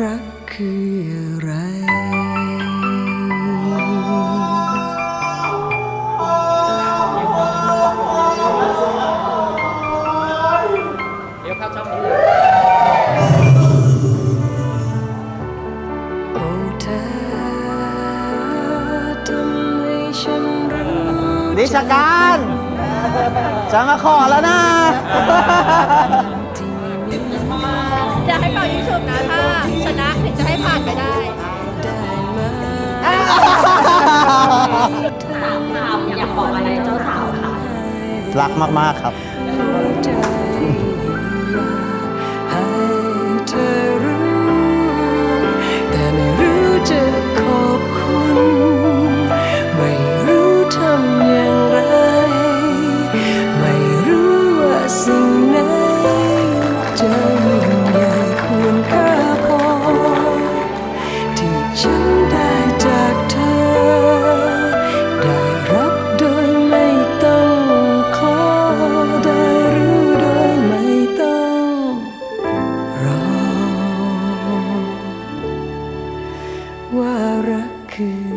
รักคืออะไร เดี๋ยวเข้าช่องนี้เลยโอ้เธอทำให้ฉันรู้นิชการจะมาขอแล้วนะที่มีจะให้ เป่ายิงฉุบนะ ถ้าชนะถึงจะให้ผ่านไปได้ได้ไหมสามคำอยากบอกอะไรเจ้าสาวคะรักมาก ๆ ครับ รั